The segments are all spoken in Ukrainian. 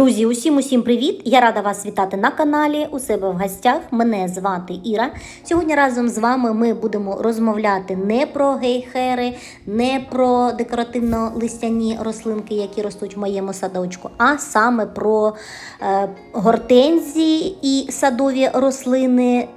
Друзі, усім усім привіт! Я рада вас вітати на каналі у себе в гостях. Мене звати Іра. Сьогодні разом з вами ми будемо розмовляти не про гейхери, не про декоративно-листяні рослинки, які ростуть в моєму садочку, а саме про е, гортензії і садові рослини.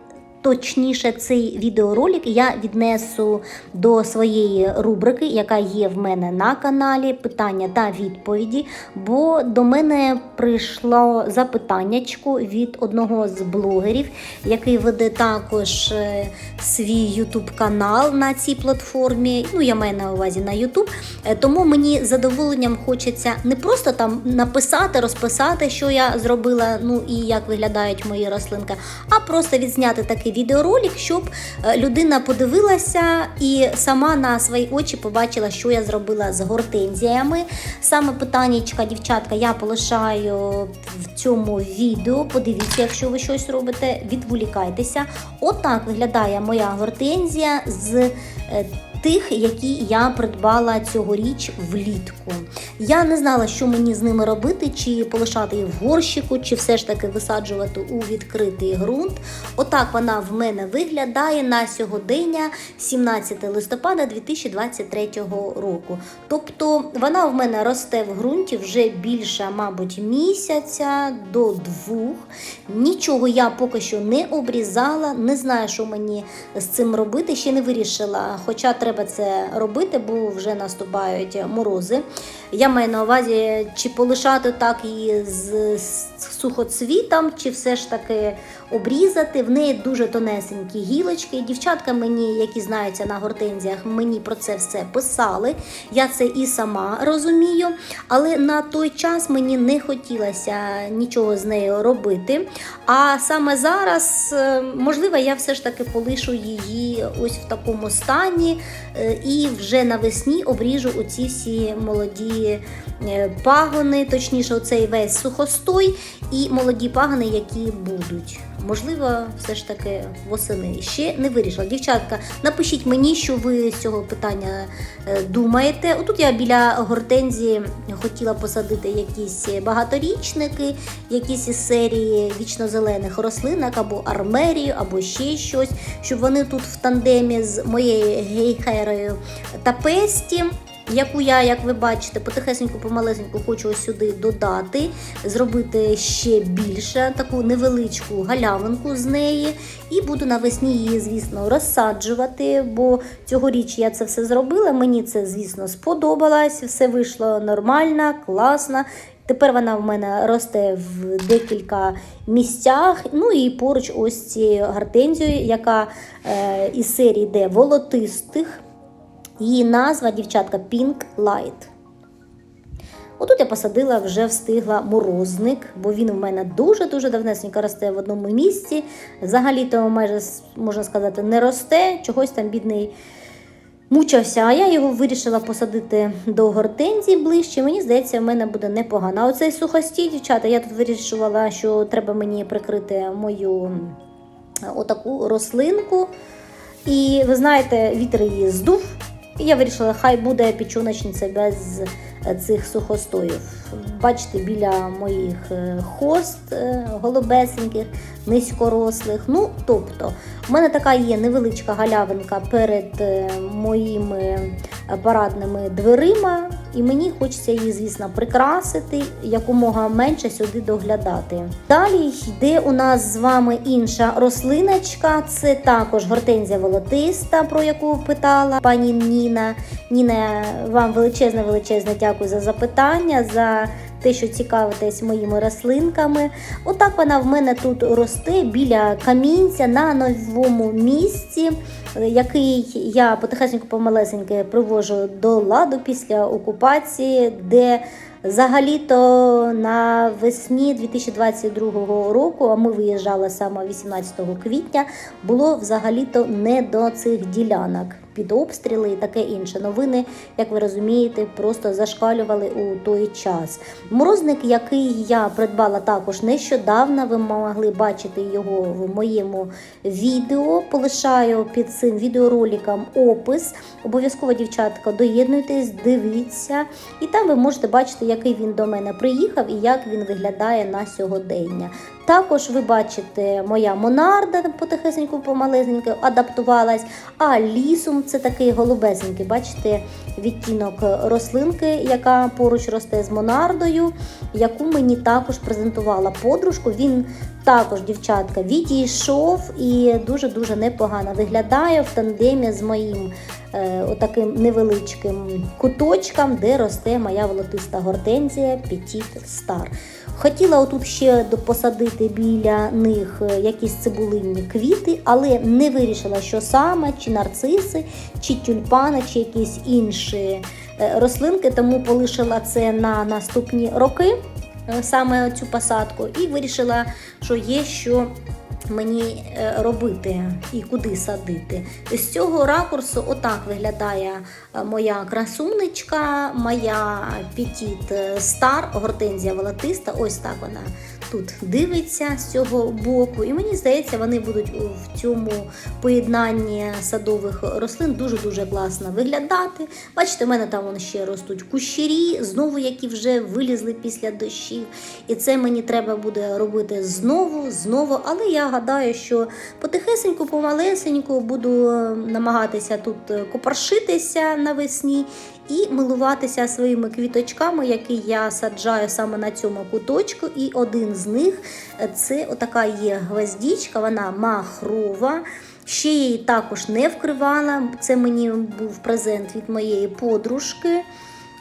Точніше, цей відеоролик я віднесу до своєї рубрики, яка є в мене на каналі Питання та відповіді. Бо до мене прийшло запитаннячко від одного з блогерів, який веде також е, свій YouTube канал на цій платформі. Ну, я маю на увазі на YouTube. Е, Тому мені задоволенням хочеться не просто там написати, розписати, що я зробила, ну і як виглядають мої рослинки, а просто відзняти такий відеоролик, щоб е, людина подивилася і сама на свої очі побачила, що я зробила з гортензіями. Саме питаннячка, дівчатка, я полишаю в цьому відео. Подивіться, якщо ви щось робите, відволікайтеся. Отак виглядає моя гортензія з. Тих, які я придбала цьогоріч влітку. Я не знала, що мені з ними робити, чи полишати їх в горщику, чи все ж таки висаджувати у відкритий ґрунт. Отак вона в мене виглядає на сьогодення, 17 листопада 2023 року. Тобто вона в мене росте в ґрунті вже більше, мабуть, місяця до двох. Нічого я поки що не обрізала, не знаю, що мені з цим робити, ще не вирішила. Хоча треба це робити, бо вже наступають морози. Я маю на увазі, чи полишати так її з сухоцвітом, чи все ж таки обрізати. В неї дуже тонесенькі гілочки. Дівчатка мені, які знаються на гортензіях, мені про це все писали. Я це і сама розумію. Але на той час мені не хотілося нічого з нею робити. А саме зараз, е, можливо, я все ж таки полишу її ось в такому стані і вже навесні обріжу оці всі молоді е, пагони, точніше, оцей весь сухостой і молоді пагони, які будуть. Можливо, все ж таки восени. Ще не вирішила. Дівчатка, напишіть мені, що ви з цього питання е, думаєте. Отут я біля гортензії хотіла посадити якісь багаторічники, якісь із серії вічнозелених рослинок або армерію, або ще щось, щоб вони тут в тандемі з моєю гейхерою та песті. Яку я, як ви бачите, потихесеньку, помалесеньку хочу ось сюди додати, зробити ще більше таку невеличку галявинку з неї. І буду навесні її, звісно, розсаджувати, бо цьогоріч я це все зробила. Мені це, звісно, сподобалось. Все вийшло нормально, класно. Тепер вона в мене росте в декілька місцях. Ну і поруч ось цією гортензією, яка е, із серії йде волотистих. Її назва, дівчатка, Pink Light. Отут я посадила, вже встигла морозник, бо він в мене дуже-дуже давнесенько росте в одному місці. Взагалі-то, майже, можна сказати, не росте, чогось там бідний мучився. А я його вирішила посадити до гортензії ближче. Мені здається, в мене буде непогано. А оцей сухостій, дівчата, я тут вирішувала, що треба мені прикрити мою отаку рослинку. І ви знаєте, вітер її здув. І я вирішила, хай буде пічоночниця без цих сухостоїв. Бачите, біля моїх е, хост е, голубесеньких, низькорослих. Ну, тобто, у мене така є невеличка галявинка перед е, моїми парадними дверима, і мені хочеться її, звісно, прикрасити, якомога менше сюди доглядати. Далі йде у нас з вами інша рослиночка. Це також гортензія волотиста, про яку питала пані Ніна. Ніна, вам величезне, величезне дякую за запитання. за те, що цікавитесь моїми рослинками. Отак вона в мене тут росте біля камінця на новому місці, який я потихеньку помалесеньки привожу до ладу після окупації, де Взагалі-то на весні 2022 року, а ми виїжджали саме 18 квітня, було взагалі-то не до цих ділянок. під обстріли і таке інше. Новини, як ви розумієте, просто зашкалювали у той час. Морозник, який я придбала також нещодавно, ви могли бачити його в моєму відео. Полишаю під цим відеороликом опис. Обов'язково, дівчатка, доєднуйтесь, дивіться, і там ви можете бачити, який він до мене приїхав і як він виглядає на сьогодення. Також ви бачите, моя монарда потихесеньку помалесеньку адаптувалась, а лісом це такий голубесенький, бачите, відтінок рослинки, яка поруч росте з монардою, яку мені також презентувала подружку. Він також, дівчатка, відійшов і дуже-дуже непогано виглядає в тандемі з моїм е, отаким невеличким куточком, де росте моя волотиста гортензія Petit Star. Хотіла отут ще до- посадити біля них е, якісь цибулинні квіти, але не вирішила, що саме, чи нарциси, чи тюльпани, чи якісь інші е, рослинки, тому полишила це на наступні роки, е, саме цю посадку, і вирішила, що є що мені е, робити і куди садити. З цього ракурсу отак виглядає е, моя красунечка, моя Petit Star, гортензія волотиста. Ось так вона тут дивиться з цього боку. І мені здається, вони будуть в цьому поєднанні садових рослин дуже-дуже класно виглядати. Бачите, в мене там ще ростуть кущері, знову які вже вилізли після дощів. І це мені треба буде робити знову, знову. Але я гадаю, що потихесеньку, помалесеньку буду е, намагатися тут е, копаршитися навесні і милуватися своїми квіточками, які я саджаю саме на цьому куточку. І один з них е, це отака є гвоздічка, вона махрова. Ще її також не вкривала. Це мені був презент від моєї подружки.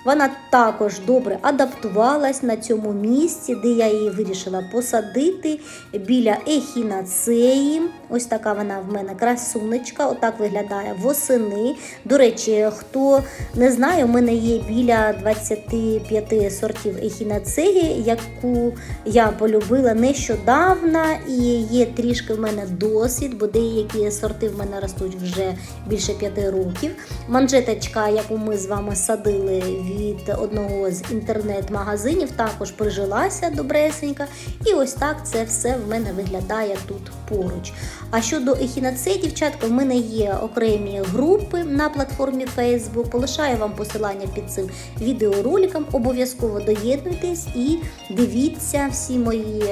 Вона також добре адаптувалась на цьому місці, де я її вирішила посадити біля ехінацеї. Ось така вона в мене красунечка, отак виглядає восени. До речі, хто не знає, у мене є біля 25 сортів ехінацеї, яку я полюбила нещодавно, і є трішки в мене досвід, бо деякі сорти в мене ростуть вже більше 5 років. Манжеточка, яку ми з вами садили від одного з інтернет-магазинів, також прижилася добресенька. І ось так це все в мене виглядає тут поруч. А щодо ехінацеї, дівчатка, в мене є окремі групи на платформі Facebook. Полишаю вам посилання під цим відеороликом. Обов'язково доєднуйтесь і дивіться всі мої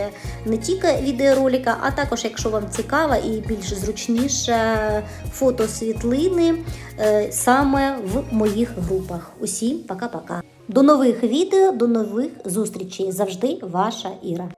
не тільки відеоролика, а також, якщо вам цікаво і більш зручніше фото-світлини е, саме в моїх групах. Усім пока-пока. До нових відео, до нових зустрічей. Завжди ваша Іра.